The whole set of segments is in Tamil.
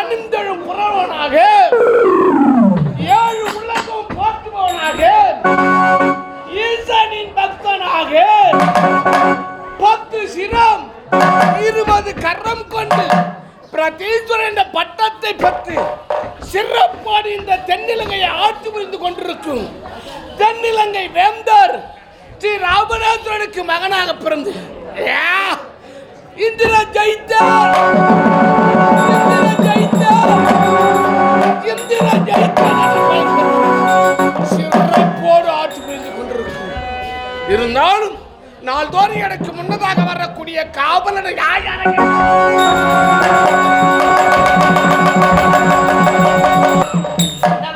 பணிந்தழும் புறவனாக. ஏழு உலகம் போற்றுபவனாக. ஈசனின் பக்தனாக. பத்து சிரம் இருபது கரம் கொண்டு பிரதீஸ்வரன் என்ற பட்டத்தை பெற்று சிறப்பாடு இந்த தென்னிலங்கையை ஆட்சி புரிந்து கொண்டிருக்கும். தென்னிலங்கை வேந்தர் ஸ்ரீ ராமநாதனுக்கு மகனாக பிறந்து. இந்திர ஜெயித்தார். நாள்தோறும் எனக்கு முன்னதாக வரக்கூடிய காவலனை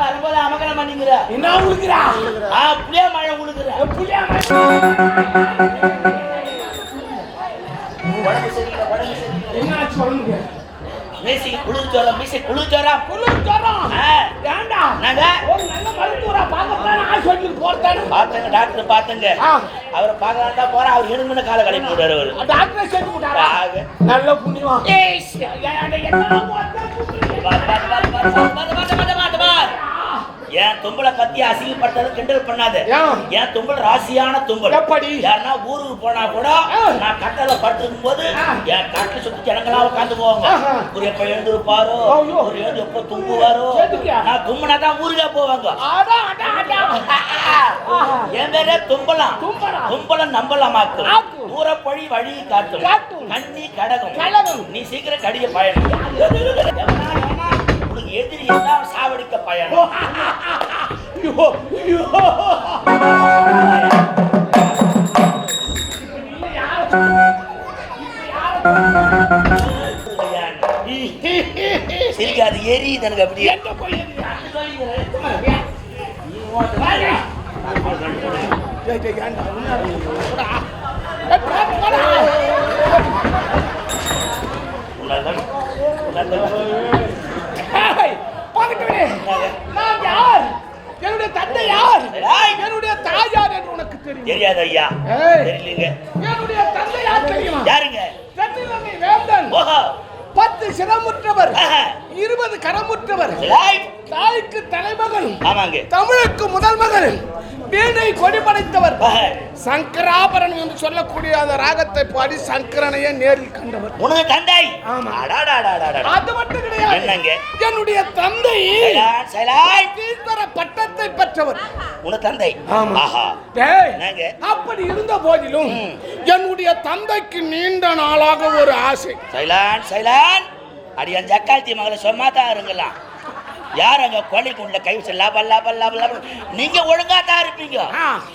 வரும்போது அமகனம் பண்ணிக்கிற? என்ன உழுக்கிறா புளியா மழை உழுக்கிற புளியா மழை மீசி குளிர்ஜோரம் மீசி குளிர்ஜோரம் குளிர்ஜோரம் வேண்டாம். நாங்க ஒரு நல்ல மருத்துவரா பார்க்கத்தான் ஆஸ்பத்திரிக்கு போறதானு பார்த்தங்க டாக்டர் பார்த்தங்க. அவரை பார்க்கலாம் தான் போறா அவர் இடுமுன்னு காலை கழிப்பு விடுறாரு அவரு. டாக்டர் சேர்த்து. நல்ல புண்ணியம்? என் தும்பலை பத்தி அசிங்கப்பட்டது கிண்டல் பண்ணாத? என் தும்பல் ராசியான தும்பல் எப்படி? யாருன்னா ஊருக்கு போனா கூட. நான் கட்டல படுத்திருக்கும் போது. என் கட்டில சுத்தி ஜனங்களா உட்காந்து போவாங்க. ஒரு எப்ப எழுந்திருப்பாரோ. ஒரு எழுந்து எப்ப தும்புவாரோ? நான் தும்புனா தான் ஊருக்கே போவாங்க. என் பேரே தும்பலாம் தும்பலாம். நம்பலமாக்கும். தூரப்பழி வழி காட்டும். கண்ணி கடகம் கடகம். நீ சீக்கிரம் கடிக்க பயணம் எதிரி எல்லாம் சாவடிக்க பயணம். ஐயோ சிரிக்க அது எரியுது எனக்கு அப்படி என்ன நான் யார்? என்னுடைய தந்தை யார். என்னுடைய தாய் யார் என்று உனக்கு தெரியும்? தெரியாது ஐயா. தெரியலீங்க. என்னுடைய தந்தை யார் தெரியுமா? யாருங்க? தென்னிலங்கை வேந்தன். பத்து சிரமுற்றவர். இருபது கரமுற்றவர். தாய்க்கு தலைமகன் ஆமாங்க. தமிழுக்கு முதல் மகன் வீணை கொடி படைத்தவர் ஆஹா. சங்கராபரணம் என்று சொல்லக்கூடிய அந்த ராகத்தை பாடி சங்கரனையே நேரில் கண்டவர். உனக்கு தந்தை. அது மட்டும் கிடையாது. என்னங்க? என்னுடைய தந்தை பட்டத்தை பெற்றவர். உனக்கு தந்தை? அப்படி இருந்த போதிலும். என்னுடைய தந்தைக்கு நீண்ட நாளாக ஒரு ஆசை. சைலான் சைலான். அடி அந்த ஜக்காத்தி மகளை சும்மா தான் இருங்கலாம். யார் அங்க கொலைக்கு உள்ள கை வச்சு லப லப லப லப? நீங்க ஒழுங்கா தான் இருப்பீங்க.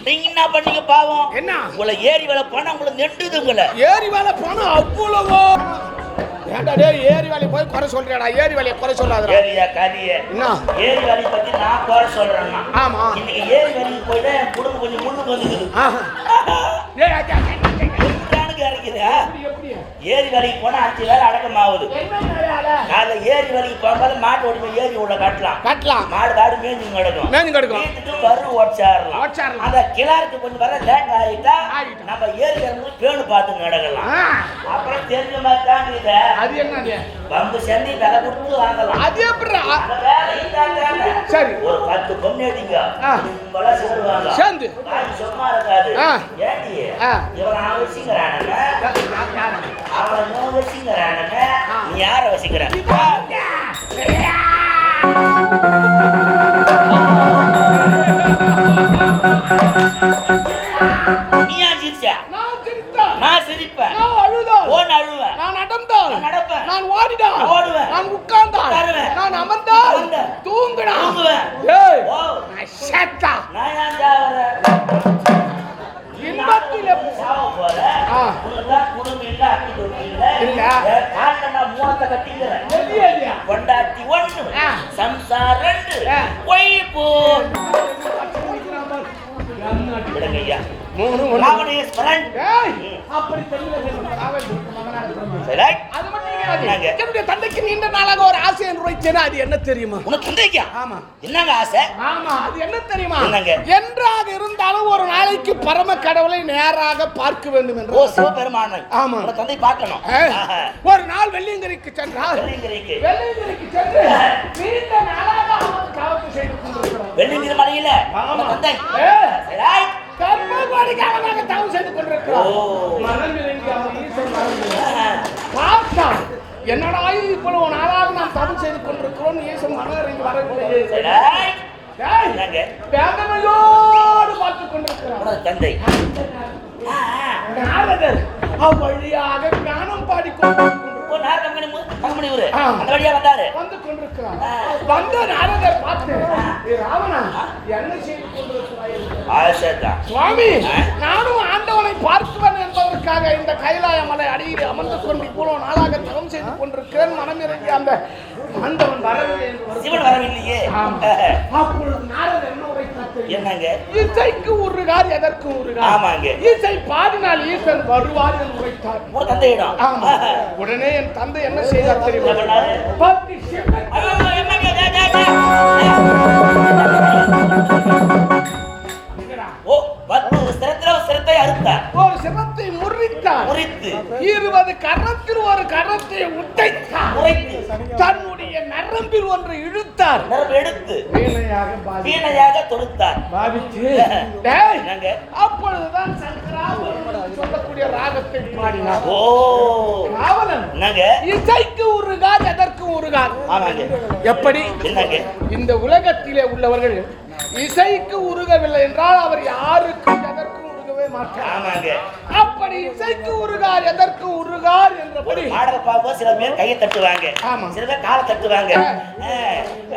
நீங்க என்ன பண்ணீங்க பாவம்? என்ன? உங்களை ஏறி வேலை போனா உங்களை நெண்டுது உங்களை. ஏரி வேலை போனா அவ்வளவோ. ஏன்டா டேய் ஏரி வேலையை போய் குறை சொல்றியாடா? ஏரி வேலையை குறை சொல்லாதடா. ஏரியா கதிய என்ன? ஏரி வேலையை பத்தி நான் குறை சொல்றேன்னா. ஆமா. இன்னைக்கு ஏரி வேலைக்கு போய் தான் என் குடும்பம் கொஞ்சம் முன்னுக்கு. டேய், எப்படி, எப்படி? ஏரி வேலைக்கு போனா அஞ்சு வேலை அடக்கமாகுது. என்ன? காலைல ஏரி வேலைக்கு போகும்போது மாட்டு ஓடி ஏரி உள்ள கட்டலாம். கட்டலாம். மாடு காடு மேய்ஞ்சி கிடக்கும். மேஞ்சு கிடக்கும். வீட்டுக்கு ஓடிச்சாரலாம். அந்த கிளாருக்கு கொஞ்சம் வர லேட் ஆகிட்டா. நம்ம ஏரி பேணு பார்த்து நடக்கலாம். ஆ, அப்புறம் தெரிஞ்ச மாதிரி தான் இத. அது என்னது? பம்பு சந்தி விலை கொடுத்து வாங்கலாம். அது எப்படி சரி. ஒரு பத்து பொண்ணு எடுங்க. சொல்லுவாங்க சேர்ந்து. சும்மா இருக்காது. ஏண்டி? இவன் நான் வச்சுக்கிறானுங்க அவனை மூணு வச்சுக்கிறானுங்க நீ யாரை வச்சுக்கிறான் நான் ஓடினால் ஓடுவேன். நான் உட்கார்ந்தால் உட்காருவேன். நான் அமர்ந்தால். தூங்கினால் தூங்குவேன். ஏய் நான் செத்தா நான் ஏன் சாவறேன் இன்பத்திலே போற ஆ. குடும்பம் இல்ல இல்ல நான் மூவத்தை கட்டிக்கிறேன் கொண்டாட்டி ஒண்ணு. சம்சார் ரெண்டு ஆ. ஒய்பு விடுங்க ஐயா மூணு அப்படி தெரியல அது? என்னுடைய தந்தைக்கு நீண்ட நாளாக ஒரு ஆசையை நுழைச்சேன்னா அது என்ன தெரியுமா? தந்தைக்கா? ஆமா. என்னங்க ஆசை? ஆமா அது என்ன தெரியுமா? என்னங்க? என்றாக இருந்தாலும் ஒரு நாளைக்கு பரம கடவுளை நேராக பார்க்க வேண்டும் ஓ என்று சிவபெருமான். ஆமா. தந்தை பார்க்கணும். ஒரு நாள் வெள்ளியங்கிரிக்கு சென்றால் வெள்ளிங்கிரிக்கு வெள்ளியங்கிரிக்கு சென்று நீண்ட நாளாக அவன் காவல் செய்து மலையில. தந்தை. ஓ. மனம் இறங்கி அவன் ஈசன் மறந்து பார்த்தான் என்னடா இது இவ்வளவு நாளாக நாம் தவம் செய்து கொண்டிருக்கிறோம். மனம் இறங்கி வரவில்லையே. வேதனையோடு பார்த்துக் கொண்டிருக்கிறான் உனக்கு தந்தை. நாரதர் அவ்வழியாக ஞானம் பாடிக்கொண்டிருக்கிறார். ஓ நார் கம்பெனி கம்பெனி ஊரு ஆ. அந்த வழியா வந்தாரு. வந்து கொண்டிருக்கிறார் வந்த நாரதர் பார்த்து "ஏ ராவணா என்ன செய்து கொண்டிருக்கிறாய்? என்று ஆசைதான் சுவாமி நானும் ஆண்டவனை பார்க்குவேன் என்பதற்காக இந்த கைலாய மலை அடியில் அமர்ந்து கொண்டு இவ்வளவு நாளாக தவம் செய்து கொண்டிருக்கிறேன். மனம் இறங்கி அந்த ஆண்டவன் வரவில்லை. சிவன் வரவில்லையே. ஆமா. அப்பொழுது நாரதர் என்ன உரைத்தார் தெரியுமா? என்னங்க? இசைக்கு உருகார் எதற்கு உருகார்? ஆமாங்க. இசை பாடினால் ஈசன் வருவார் என்று உரைத்தார் தந்தையிடம் உடனே என் தந்தை என்ன செய்தார் தெரியுமா? என்ன சிரத்தை அறுத்தார் ஒரு சிரத்தை முறித்தார். முறித்து. இருபது கரத்தில் ஒரு கரத்தை உடைத்தார். முறைத்து தன்னுடைய நரம்பில் ஒன்று இழுத்தார். நரம்பு எடுத்து வீணையாக தொடுத்தார். அப்பொழுதுதான் சொல்லக்கூடிய ராகத்தை பாடினார். ஓ. காவலன். இசைக்கு உருகார் எதற்கு உருகார் ஆமாங்க. எப்படி? என்னங்க? இந்த உலகத்திலே உள்ளவர்கள் இசைக்கு உருகவில்லை என்றால் அவர் யாருக்கும் மாட்டார். ஆமாங்க. அப்படி இசைக்கு உருகார் எதற்கு உருகார் ஒரு என்றபடி பாடல் பார்க்கும்போது சில பேர் கையை தட்டுவாங்க. ஆமா. சில பேர் காலை தட்டுவாங்க. ஆ,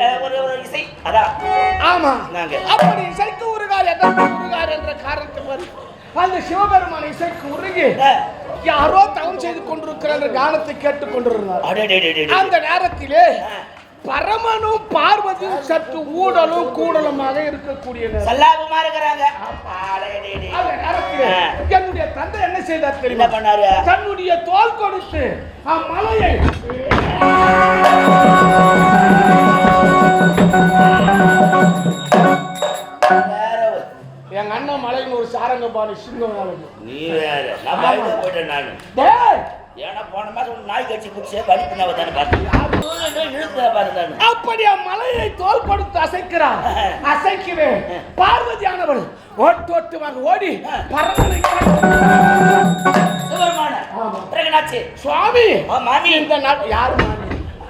ஆ, ஒரு ஒரு இசை அதான். ஆமா. நாங்க. அப்படி இசைக்கு உருகார் எதற்கு உருகார் என்ற காரணத்தை பாரு. அந்த சிவபெருமான் இசைக்கு உருகி யாரோ தவம் செய்து கொண்டிருக்கிற அந்த கானத்தை கேட்டுக் கொண்டிருந்தார். அந்த நேரத்திலே பரமனும் பார்வதியும் சற்று ஊடலும் கூடலுமாக இருக்கக்கூடிய. சல்லாபமா இருக்கிறாங்க. என்னுடைய தந்தை என்ன செய்தார் தெரியுமா? பண்ணாரு? தன்னுடைய தோல் கொடுத்து அம்மலையை எங்க அண்ணன் மலையின் ஒரு சாரங்கபாணி சிங்கம் நாளைக்கு. நீ வேற. நான் போயிட்டேன் நானு. ஏன்னா போன ஒரு நாய் கட்சி பிடிச்சே கடிப்பினாவ தானே பார்த்தேன். அப்படி அம்மலையை தோல் கொடுத்து அசைக்கிறார். அசைக்கிறேன் பார்வதியானவள் ஓட்டோட்டுமாக ஓடி என்னாச்சு? சுவாமி இந்த நடு- யார்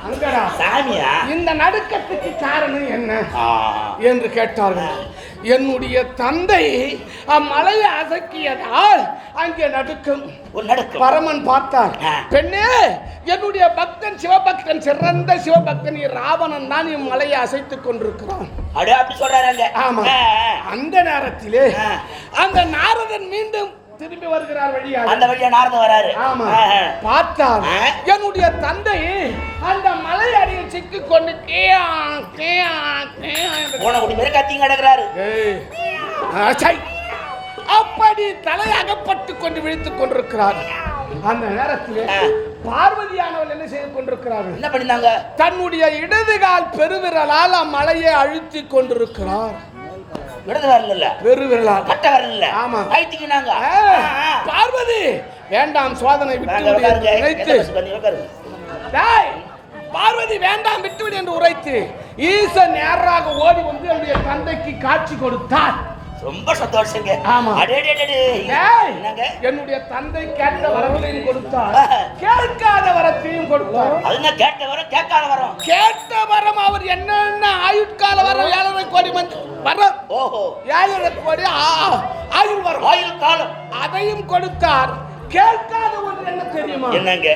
அங்கடா. சாமியா? இந்த நடுக்கத்துக்கு காரணம் என்ன. என்று கேட்டார்கள். என்னுடைய தந்தை அம்மலையை அசக்கியதால் அங்கே நடுக்கம். பரமன் பார்த்தார். பெண்ணே என்னுடைய பக்தன் சிவபக்தன் சிறந்த சிவபக்தன் ராவணன் தான் இம்மலையை அசைத்துக் கொண்டிருக்கிறான். அப்படி சொல்றாங்க ஆமா. அந்த நேரத்திலே. அந்த நாரதன் மீண்டும் திரும்பி வருகிறார் வழியாக. அந்த வழியா நார்ந்து வராரு. ஆமா. ஆ. என்னுடைய தந்தை அந்த மலை அடியில் சிக்கிக் கொண்டு கேயா கேயா கேயா போன குடி பேரு கத்திங்க கிடக்குறாரு. அப்படி தலை அகப்பட்டு கொண்டு விழித்துக் கொண்டிருக்கிறார். அந்த நேரத்தில். பார்வதியானவள் என்ன செய்து கொண்டிருக்கிறார்கள்? என்ன பண்ணிருந்தாங்க தன்னுடைய இடது கால் பெருவிரலால் அம்மலையை அழுத்தி கொண்டிருக்கிறார். விடுதலை வரல பெருவிரலால் கட்ட வரல ஆமா. கைத்திக்கினாங்க ஆ, பார்வதி! வேண்டாம் சோதனை விட்டு டேய், பார்வதி வேண்டாம் விட்டுவிடு என்று உரைத்து. ஈசன் நேராக ஓடி வந்து என்னுடைய தந்தைக்கு காட்சி கொடுத்தார். ரொம்ப சந்தோஷங்க. ஆமா. என்னங்க? என்னுடைய தந்தை கேட்ட வரங்களையும் கொடுத்தார். கேட்காத வரத்தையும் கொடுத்தார். அது கேட்ட வரும் கேட்காத வரும். கேட்ட வரம் அவர் என்னென்ன ஆயுட்கால வரம் ஏழரை கோடி மந்த் வரம் ஓஹோ. ஏழரை கோடி ஆயுள் வரம். ஆயுள் காலம். அதையும் கொடுத்தார். கேட்காத ஒன்று என்ன தெரியுமா? என்னங்க?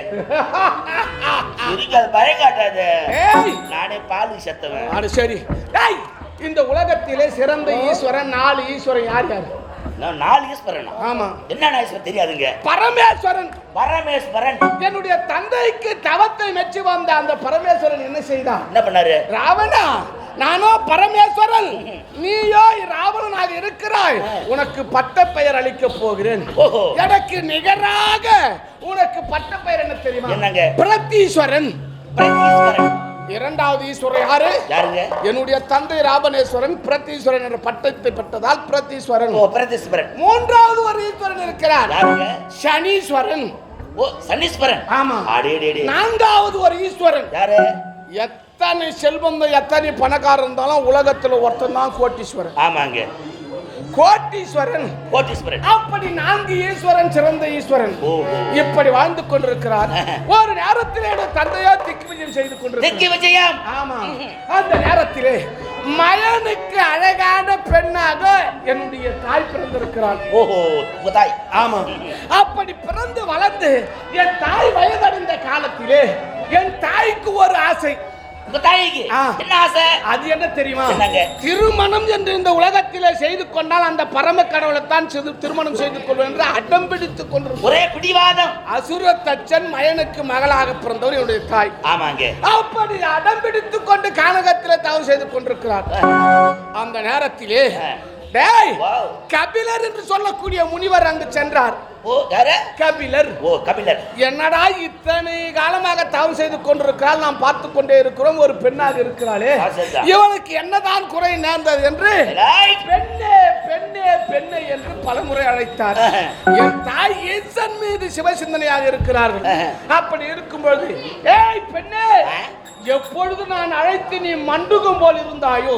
இருக்காது பயம் காட்டாத. ஏய். நானே பால் செத்தவன். சரி. ஏய் இந்த உலகத்திலே சிறந்த ஈஸ்வரன் நாலு ஈஸ்வரன் யார் யார்? நாலு ஈஸ்வரன்? ஆமா. என்ன ஈஸ்வரன் தெரியாதுங்க. பரமேஸ்வரன். பரமேஸ்வரன். என்னுடைய தந்தைக்கு தவத்தை மெச்சி வந்த அந்த பரமேஸ்வரன் என்ன செய்தான் என்ன பண்ணாரு? ராவணா நானோ பரமேஸ்வரன். நீயோ ராவணனாக இருக்கிறாய். உனக்கு பட்ட பெயர் அளிக்க போகிறேன் எனக்கு நிகராக உனக்கு பட்ட பெயர் என்ன தெரியுமா? என்னங்க? பிரத்தீஸ்வரன். பிரதீஸ்வரன் இரண்டாவது ஈஸ்வரன் யாரு? யாருங்க? என்னுடைய தந்தை ராமணேஸ்வரன் பிரத்தீஸ்வரன் என்ற பட்டத்தை பெற்றதால் பிரத்தீஸ்வரன். ஓ பிரதீஸ்வரன் மூன்றாவது ஒரு ஈஸ்வரன் இருக்கிறார். யாருங்க? சனீஸ்வரன். ஓ சனீஸ்வரன். ஆமா. அடேடேடே நான்காவது ஒரு ஈஸ்வரன். யாரு? எத்தனை செல்வம் எத்தனை பணக்காரர் இருந்தாலும் உலகத்துல ஒருத்தன் தான் கோட்டீஸ்வரன். ஆமாங்க. கோட்டீஸ்வரன். கோட்டீஸ்வரன். அப்படி நான்கு ஈஸ்வரன் சிறந்த ஈஸ்வரன். இப்படி வாழ்ந்து கொண்டிருக்கிறார். ஒரு நேரத்திலே தந்தையோ திக்விஜயம் செய்து கொண்டிருக்கிறார். விஜயம். ஆமா. அந்த நேரத்திலே மயனுக்கு அழகான பெண்ணாக என்னுடைய தாய் பிறந்திருக்கிறாள். ஓஹோ தாய். ஆமா. அப்படி பிறந்து வளர்ந்து என் தாய் வயதடைந்த காலத்திலே என் தாய்க்கு ஒரு ஆசை. உங்க தாய்க்கு. என்ன ஆசை? அது என்ன தெரியுமா? திருமணம் என்று இந்த உலகத்திலே செய்து கொண்டால் அந்த பரம கடவுளைத்தான் செய்து திருமணம் செய்து கொள்வேன் என்று அடம் பிடித்துக் கொண்டிருக்கிறார் ஒரே பிடிவாதம் அசுர தச்சன் மயனுக்கு மகளாக பிறந்தவர் என்னுடைய தாய். ஆமாங்க. அப்படி அடம் பிடித்துக் கொண்டு கானகத்திலே தவறு செய்து கொண்டிருக்கிறார். அந்த நேரத்திலே டேய். கபிலர் என்று சொல்லக்கூடிய முனிவர் அங்கு சென்றார். ஓ யாரு கபிலர் ஓ கபிலர் என்னடா இத்தனை காலமாக தவறு செய்து கொண்டிருக்கிறாள் நாம் பார்த்து கொண்டே இருக்கிறோம் ஒரு பெண்ணாக இருக்கிறாளே. இவளுக்கு என்னதான் குறை நேர்ந்தது என்று. பெண்ணே பெண்ணே பெண்ணே என்று பலமுறை அழைத்தார். என் தாய் ஈசன் மீது சிவசிந்தனையாக இருக்கிறார்கள். அப்படி இருக்கும்பொழுது ஏய் பெண்ணே? எப்பொழுது நான் அழைத்து நீ மண்டுகம் போல் இருந்தாயோ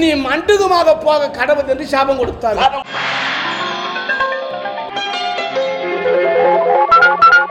நீ மண்டுகமாக போக கடவுள் என்று சாபம் கொடுத்தார்.